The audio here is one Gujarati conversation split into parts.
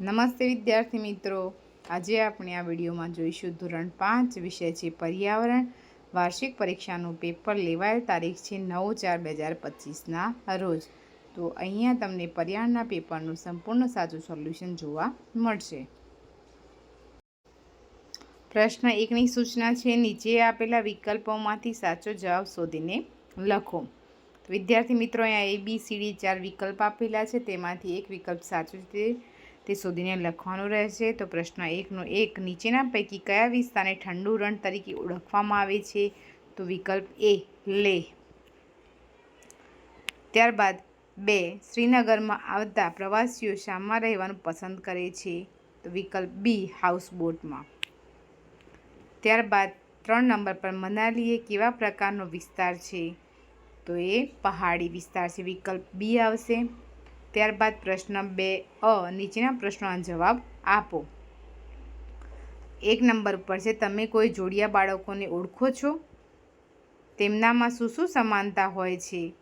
નમસ્તે વિદ્યાર્થી મિત્રો. આજે આપણે આ વિડીયોમાં જોઈશું ધોરણ પાંચ વિષય છે પર્યાવરણ. વાર્ષિક પરીક્ષાનું પેપર લેવાયેલ તારીખ છે નવ ચાર બે હજાર પચીસના રોજ. તો અહીંયા તમને પર્યાવરણના પેપરનું સંપૂર્ણ સાચું સોલ્યુશન જોવા મળશે. પ્રશ્ન એકની સૂચના છે, નીચે આપેલા વિકલ્પોમાંથી સાચો જવાબ શોધીને લખો. વિદ્યાર્થી મિત્રો, અહીંયા એ બી સી ડી ચાર વિકલ્પ આપેલા છે. તેમાંથી એક વિકલ્પ સાચો છે તે શોધીને લખવાનું રહેશે. તો પ્રશ્ન એકનો એક, નીચેના પૈકી કયા વિસ્તારને ઠંડુ રણ તરીકે ઓળખવામાં આવે છે? તો વિકલ્પ એ, લે. ત્યારબાદ બે, શ્રીનગરમાં આવતા પ્રવાસીઓ શામાં રહેવાનું પસંદ કરે છે. તો વિકલ્પ બી, હાઉસબોટમાં. ત્યારબાદ ત્રણ નંબર પર મનાલી એ કેવા પ્રકારનો વિસ્તાર છે? તો એ પહાડી વિસ્તાર છે. વિકલ્પ બી આવશે. ત્યારબાદ પ્રશ્ન બે અ, નીચેના પ્રશ્નોના જવાબ આપો. એક નંબર પર છે, તમે કોઈ જોડિયા બાળકોને ઓળખો છો? તેમનામાં શું શું સમાનતા હોય છે?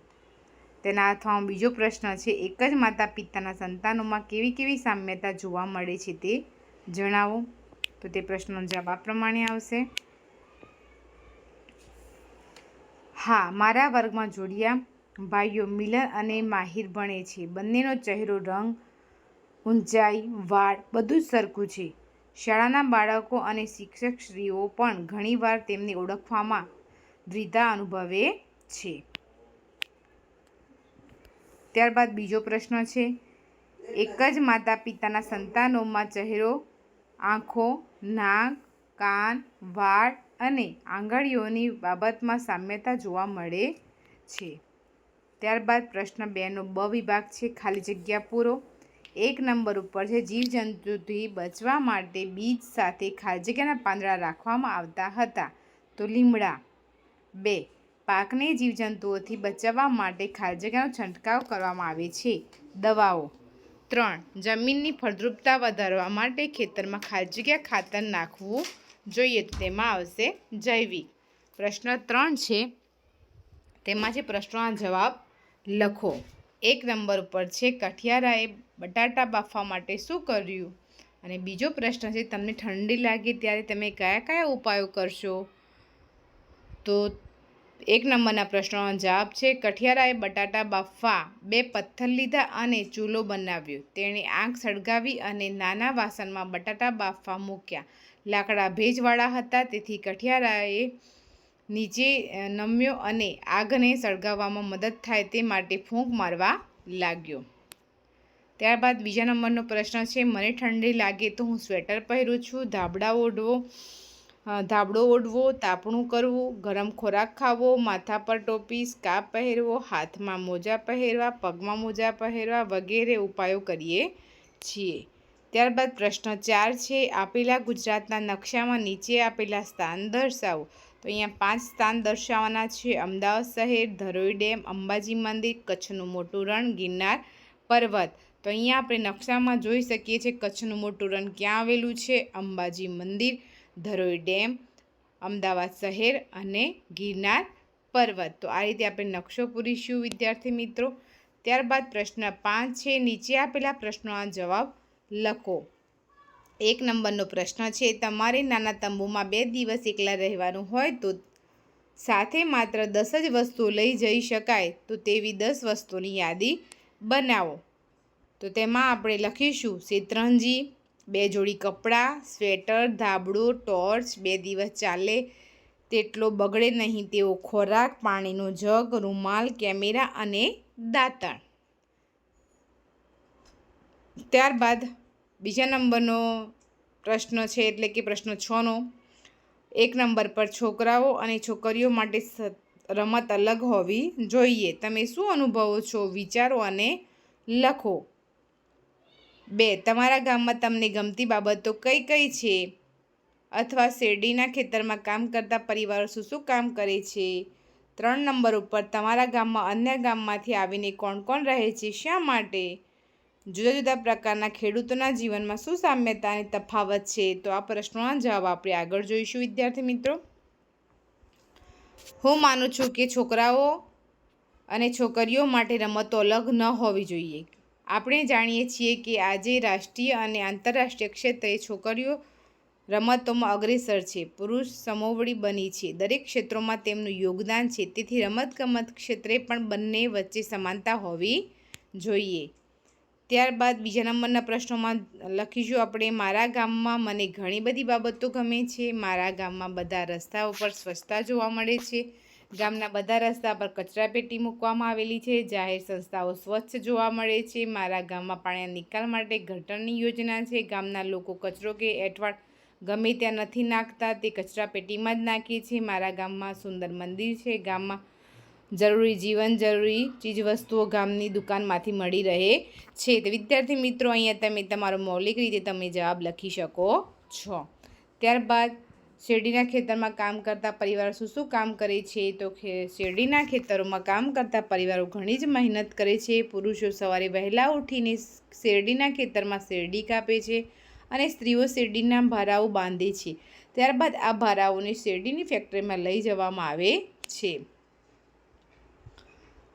તેના અથવા બીજો પ્રશ્ન છે, એક જ માતા પિતાના સંતાનોમાં કેવી કેવી સામ્યતા જોવા મળે છે તે જણાવો? તો તે પ્રશ્નનો જવાબ આ પ્રમાણે આવશે. હા, મારા વર્ગમાં જોડિયા ભાઈઓ મિલન અને માહિર ભણે છે. બંનેનો ચહેરો રંગ, ઊંચાઈ, વાળ બધું જ સરખું છે. શાળાના બાળકો અને શિક્ષકશ્રીઓ પણ ઘણીવાર તેમને ઓળખવામાં દ્વિધા અનુભવે છે. ત્યારબાદ બીજો પ્રશ્ન છે. એક જ માતા પિતાના સંતાનોમાં ચહેરો, આંખો, નાક, કાન, વાળ અને આંગળીઓની બાબતમાં સામ્યતા જોવા મળે છે. ત્યારબાદ પ્રશ્ન બેનો બ વિભાગ છે, ખાલી જગ્યા પૂરો. એક નંબર ઉપર છે, જીવજંતુથી બચવા માટે બીજ સાથે ખાલી જગ્યાના પાંદડા રાખવામાં આવતા હતા. તો લીમડા. બે. પાકને જીવજંતુઓથી બચાવવા માટે ખાલી જગ્યાનો છંટકાવ કરવામાં આવે છે. દવાઓ. ત્રણ. જમીનની ફળદ્રુપતા વધારવા માટે ખેતરમાં ખાલી જગ્યા ખાતર નાખવું જોઈએ, તેમાં આવશે જૈવિક. પ્રશ્ન ત્રણ છે, તેમાં છે પ્રશ્નોના જવાબ. લખો. એક નંબર ઉપર છે, કઠિયારાએ બટાટા બાફવા માટે શું કર્યું? અને બીજો પ્રશ્ન છે, તમને ઠંડી લાગે ત્યારે તમે કયા કયા ઉપાયો કરશો? તો એક નંબરના પ્રશ્નનો જવાબ છે, કઠિયારાએ બટાટા બાફવા બે પથ્થર લીધા અને ચૂલો બનાવ્યો. તેણે આગ સળગાવી અને નાના વાસણમાં બટાટા બાફવા મૂક્યા. લાકડા ભેજવાળા હતા, તેથી કઠિયારાએ નીચે નમ્યો અને આગને સળગાવવામાં મદદ થાય તે માટે ફૂંક મારવા લાગ્યો. ત્યારબાદ બીજા નંબરનો પ્રશ્ન છે, મને ઠંડી લાગે તો હું સ્વેટર પહેરું છું, ધાબળા ઓઢવો ધાબળો ઓઢવો, તાપણું કરવું, ગરમ ખોરાક ખાવો, માથા પર ટોપી સ્કાર્પ પહેરવો, હાથમાં મોજા પહેરવા, પગમાં મોજા પહેરવા વગેરે ઉપાયો કરીએ છીએ. ત્યારબાદ પ્રશ્ન ચાર છે, આપેલા ગુજરાતના નકશામાં નીચે આપેલા સ્થાન દર્શાવો. તો અહીંયા પાંચ સ્થાન દર્શાવવાના છે. અમદાવાદ શહેર, ધરોઈ ડેમ, અંબાજી મંદિર, કચ્છનું મોટું રણ, ગિરનાર પર્વત. તો અહીંયા આપણે નકશામાં જોઈ શકીએ છીએ કચ્છનું મોટું રણ ક્યાં આવેલું છે. અંબાજી મંદિર, ધરોઈ ડેમ, અમદાવાદ શહેર અને ગિરનાર પર્વત. તો આ રીતે આપણે નકશો પૂરીશું, વિદ્યાર્થી મિત્રો. ત્યારબાદ પ્રશ્ન પાંચ છે. નીચે આપેલા પ્રશ્નોના જવાબ લખો. એક નંબરનો પ્રશ્ન છે, તમારે નાના તંબુમાં બે દિવસ એકલા રહેવાનું હોય તો સાથે માત્ર દસ જ વસ્તુઓ લઈ જઈ શકાય, તો તેવી દસ વસ્તુની યાદી બનાવો. તો તેમાં આપણે લખીશું, શેતરંજી, બે જોડી કપડાં, સ્વેટર, ધાબળું, ટોર્ચ, બે દિવસ ચાલે તેટલો બગડે નહીં તેવો ખોરાક, પાણીનો જગ, રૂમાલ, કેમેરા અને દાંતણ. ત્યારબાદ બીજા નંબરનો પ્રશ્ન છે એટલે કે પ્રશ્ન છનો. એક નંબર પર છોકરાઓ અને છોકરીઓ માટે રમત અલગ હોવી જોઈએ. તમે શું અનુભવો છો? વિચારો અને લખો. બે, તમારા ગામમાં તમને ગમતી બાબતો કઈ કઈ છે? અથવા શેરડીના ખેતરમાં કામ કરતા પરિવારો શું શું કામ કરે છે? ત્રણ નંબર ઉપર તમારા ગામમાં અન્ય ગામમાંથી આવીને કોણ કોણ રહે છે? શા માટે? જુદા જુદા પ્રકારના ખેડૂતોના જીવનમાં શું સામ્યતા અને તફાવત છે તો આ પ્રશ્નોના જવાબ આપણે આગળ જોઈશું, વિદ્યાર્થી મિત્રો. હું માનું છું કે છોકરાઓ અને છોકરીઓ માટે રમતો અલગ ન હોવી જોઈએ. આપણે જાણીએ છીએ કે આજે રાષ્ટ્રીય અને આંતરરાષ્ટ્રીય ક્ષેત્રે છોકરીઓ રમતોમાં અગ્રેસર છે, પુરુષ સમોવડી બની છે. દરેક ક્ષેત્રોમાં તેમનું યોગદાન છે. તેથી રમતગમત ક્ષેત્રે પણ બંને વચ્ચે સમાનતા હોવી જોઈએ. ત્યારબાદ બીજા નંબરના પ્રશ્નોમાં લખીશું આપણે, મારા ગામમાં મને ઘણી બધી બાબતો ગમે છે. મારા ગામમાં બધા રસ્તાઓ પર સ્વચ્છતા જોવા મળે છે. ગામના બધા રસ્તા પર કચરાપેટી મૂકવામાં આવેલી છે. જાહેર સંસ્થાઓ સ્વચ્છ જોવા મળે છે. મારા ગામમાં પાણીના નિકાલ માટે ગટરની યોજના છે. ગામના લોકો કચરો કે એઠવાડ ગમે ત્યાં નથી નાખતા. તે કચરાપેટીમાં જ નાખે છે. મારા ગામમાં સુંદર મંદિર છે. ગામમાં જરૂરી જીવન, જરૂરી ચીજવસ્તુઓ ગામની દુકાનમાંથી મળી રહે છે. તો વિદ્યાર્થી મિત્રો, અહીંયા તમે તમારો મૌલિક રીતે તમે જવાબ લખી શકો છો. ત્યારબાદ શેરડીના ખેતરમાં કામ કરતા પરિવારો શું શું કામ કરે છે? તો શેરડીના ખેતરોમાં કામ કરતા પરિવારો ઘણી જ મહેનત કરે છે. પુરુષો સવારે વહેલા ઉઠીને શેરડીના ખેતરમાં શેરડી કાપે છે અને સ્ત્રીઓ શેરડીના ભારાઓ બાંધે છે. ત્યારબાદ આ ભારાઓને શેરડીની ફેક્ટરીમાં લઈ જવામાં આવે છે.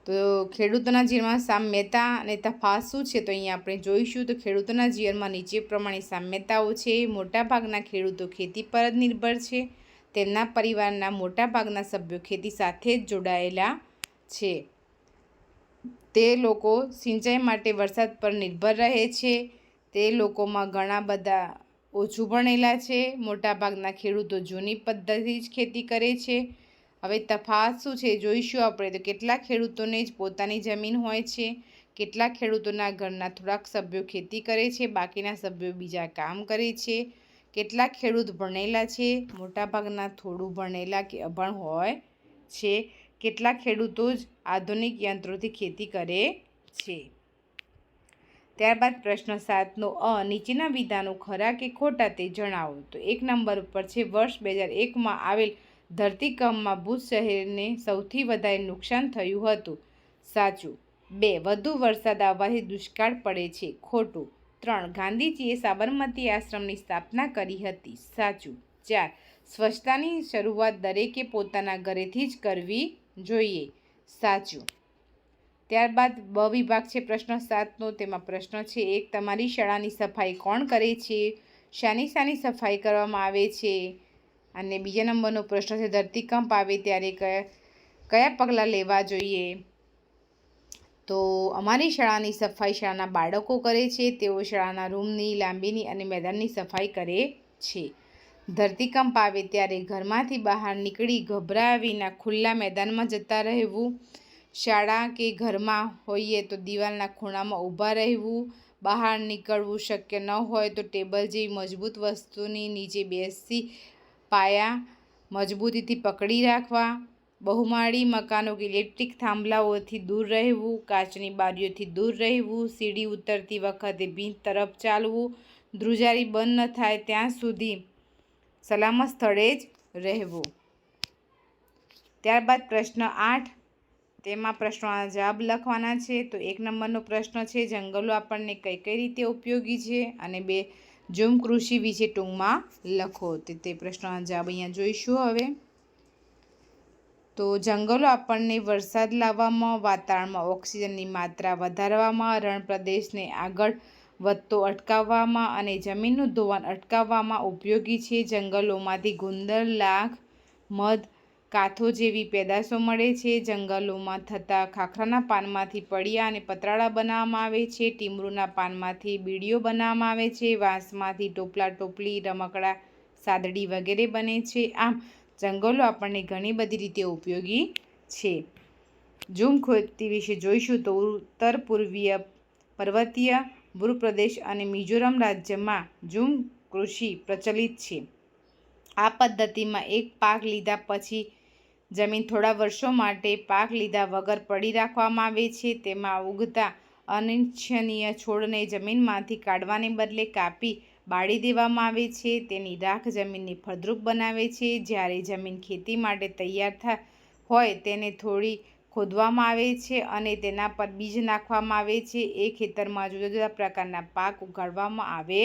તો ખેડૂતોના જીવનમાં સામ્યતા અને તફાવત શું છે તો અહીંયા આપણે જોઈશું. તો ખેડૂતોના જીવનમાં નીચે પ્રમાણે સામ્યતાઓ છે. મોટાભાગના ખેડૂતો ખેતી પર જ નિર્ભર છે. તેમના પરિવારના મોટાભાગના સભ્યો ખેતી સાથે જ જોડાયેલા છે. તે લોકો સિંચાઈ માટે વરસાદ પર નિર્ભર રહે છે. તે લોકોમાં ઘણા બધા ઓછું ભણેલા છે. મોટાભાગના ખેડૂતો જૂની પદ્ધતિ જ ખેતી કરે છે. હવે તફાવત શું છે જોઈશું આપણે. તો કેટલાક ખેડૂતોને જ પોતાની જમીન હોય છે કેટલાક ખેડૂતોના ઘરના થોડાક સભ્યો ખેતી કરે છે, બાકીના સભ્યો બીજા કામ કરે છે કેટલાક ખેડૂત ભણેલા છે, મોટાભાગના થોડું ભણેલા કે અભણ હોય છે કેટલાક ખેડૂતો જ આધુનિક યંત્રોથી ખેતી કરે છે. ત્યારબાદ પ્રશ્ન સાતનો અ, નીચેના વિધાનો ખરા કે ખોટા તે જણાવો. તો એક નંબર ઉપર છે, વર્ષ બે હજાર એકમાં આવેલ ધરતીકંપમાં ભુજ શહેરને સૌથી વધારે નુકસાન થયું હતું. સાચું, બે, વધુ વરસાદ આવવાથી દુષ્કાળ પડે છે. ખોટું, ત્રણ, ગાંધીજીએ સાબરમતી આશ્રમની સ્થાપના કરી હતી. સાચું, ચાર, સ્વચ્છતાની શરૂઆત દરેકે પોતાના ઘરેથી જ કરવી જોઈએ. સાચું. ત્યારબાદ બ વિભાગ છે પ્રશ્ન સાતનો, તેમાં પ્રશ્ન છે, એક, તમારી શાળાની સફાઈ કોણ કરે છે? શાની શાની સફાઈ કરવામાં આવે છે? અને બીજા નંબરનો પ્રશ્ન છે, ધરતીકંપ આવે ત્યારે કયા કયા પગલાં લેવા જોઈએ? તો અમારી શાળાની સફાઈ શાળાના બાળકો કરે છે, તેઓ શાળાના રૂમની લાંબીની અને મેદાનની સફાઈ કરે છે. ધરતીકંપ આવે ત્યારે ઘરમાંથી બહાર નીકળી ગભરાવીના ખુલ્લા મેદાનમાં જતા રહેવું, શાળા કે ઘરમાં હોઈએ તો દિવાલના ખૂણામાં ઊભા રહેવું, બહાર નીકળવું શક્ય ન હોય તો ટેબલ જેવી મજબૂત વસ્તુની નીચે બેસી પાયા, મજબૂતીથી પકડી રાખવા, બહુમાળી મકાનો કે ઇલેક્ટ્રિક થાંભલાઓથી દૂર રહેવું, કાચની બારીઓથી દૂર રહેવું, સીડી ઉતરતી વખતે ભીંત તરફ ચાલવું, ધ્રુજારી બંધ ન થાય ત્યાં સુધી સલામત સ્થળે જ રહેવું. ત્યારબાદ પ્રશ્ન આઠ, તેમાં પ્રશ્નોના જવાબ લખવાના છે. તો એક નંબરનો પ્રશ્ન છે, જંગલો આપણને કઈ કઈ રીતે ઉપયોગી છે? અને બે ઝૂમ કૃષિ વિશે ટૂંકમાં લખો તે તે પ્રશ્નના જવાબ અહીંયા જોઈશું હવે. તો જંગલો આપણને વરસાદ લાવવામાં, વાતાવરણમાં ઓક્સિજનની માત્રા વધારવામાં રણ પ્રદેશને આગળ વધતો અટકાવવામાં અને જમીનનું ધોવાણ અટકાવવામાં ઉપયોગી છે. જંગલોમાંથી ગુંદર, લાખ, મધ કાથો જેવી પેદાશો મળે છે, જંગલોમાં થતા ખાખરાના પાનમાંથી પડિયા અને પતરાળા બનાવવામાં આવે છે, ટીમરૂના પાનમાંથી બીડીઓ બનાવવામાં આવે છે, વાંસમાંથી ટોપલા ટોપલી, રમકડા, સાદડી વગેરે બને છે. આમ, જંગલો આપણને ઘણી બધી રીતે ઉપયોગી છે. ઝૂમ ખોદતી વિશે જોઈશું તો ઉત્તર પૂર્વીય પર્વતીય ભૂપ્રદેશ અને મિઝોરમ રાજ્યમાં ઝૂમ કૃષિ પ્રચલિત છે. આ પદ્ધતિમાં એક પાક લીધા પછી જમીન થોડા વર્ષો માટે પાક લીધા વગર પડી રાખવામાં આવે છે. તેમાં ઉગતા અનિચ્છનીય છોડને જમીનમાંથી કાઢવાને બદલે કાપી બાળી દેવામાં આવે છે. તેની રાખ જમીનને ફળદ્રુપ બનાવે છે. જ્યારે જમીન ખેતી માટે તૈયાર થાય હોય તેને થોડી ખોદવામાં આવે છે અને તેના પર બીજ નાખવામાં આવે છે. એ ખેતરમાં જુદા જુદા પ્રકારના પાક ઉગાડવામાં આવે